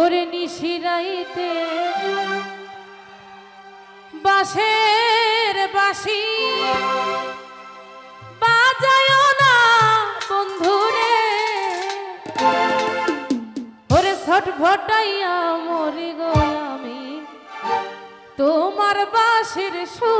ওরে নিশিরাইতে বাঁশের বাঁশি বাজায় না বন্ধুরে। ওরে ছট ভটাইয়া মরি গো আমি, তোমার বাসের সু